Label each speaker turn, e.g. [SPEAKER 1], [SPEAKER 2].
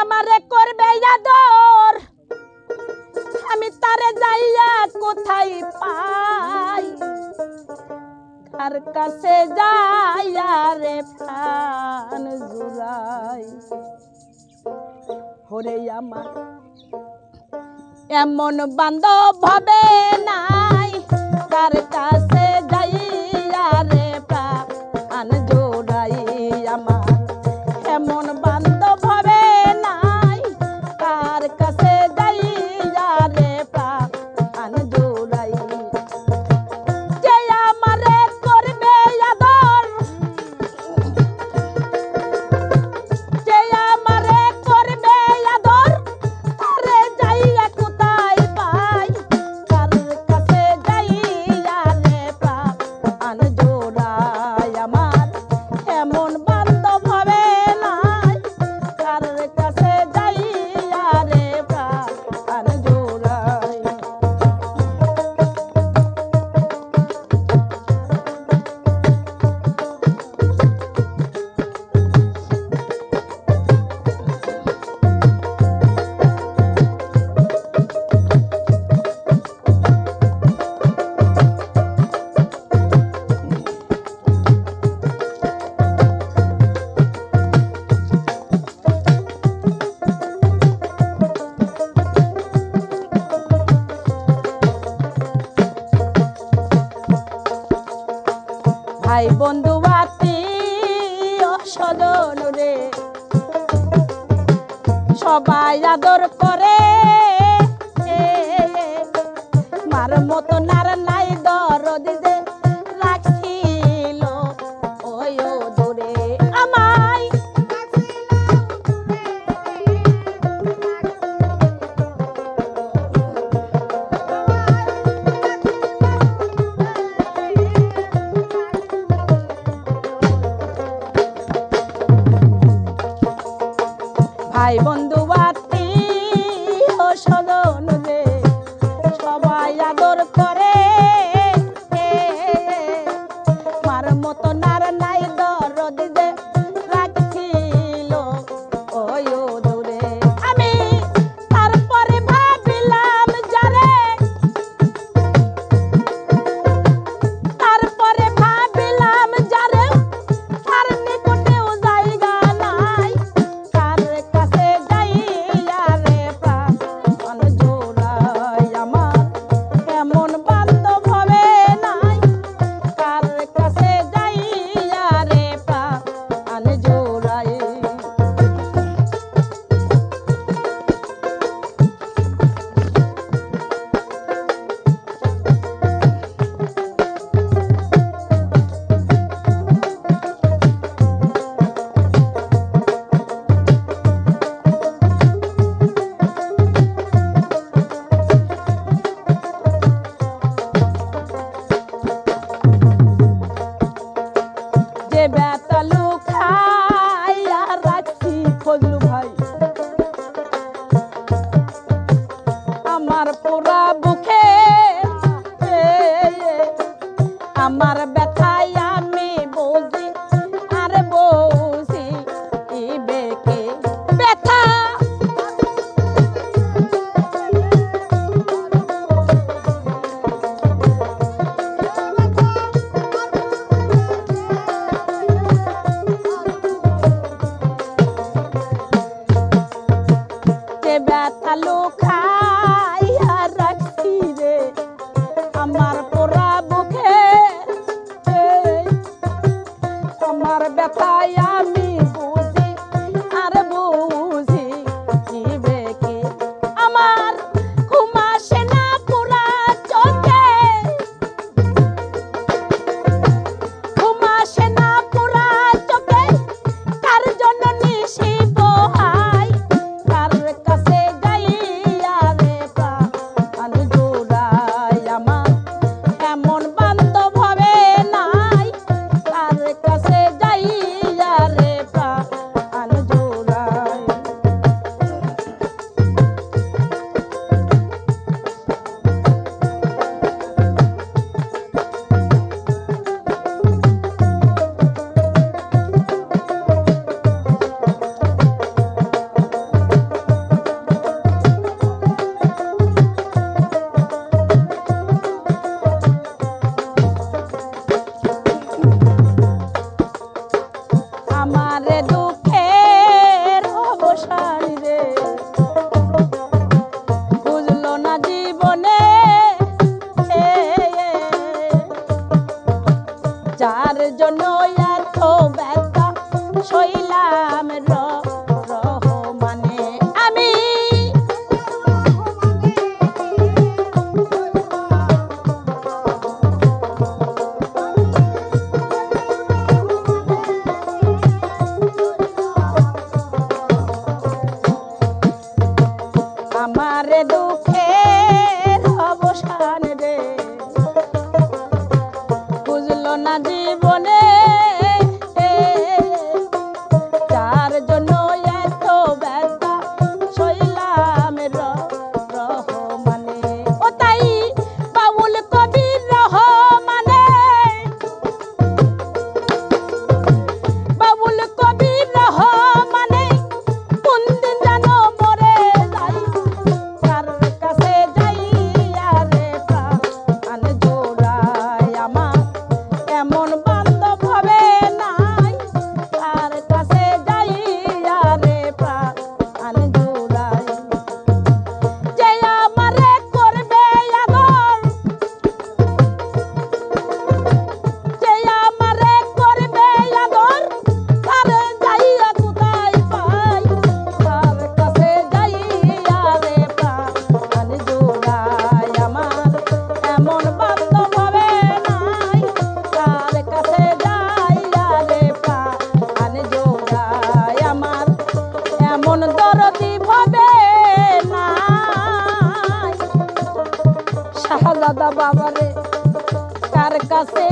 [SPEAKER 1] আমারে করবে আদর। আমি তারে যাইয়া কোথায় পাই? আর কাছে যাইয়া রে প্রাণ জুরাই হরে আমার, এমন বান্ধব হবে নাই। তার কাছে তাই বন্ধু আতি রে। সবাই আদর করে। আই বন্ধু তার জন্য এত ব্যথা শৈলাম র geldi সাজাদা বাবারে কার কাছে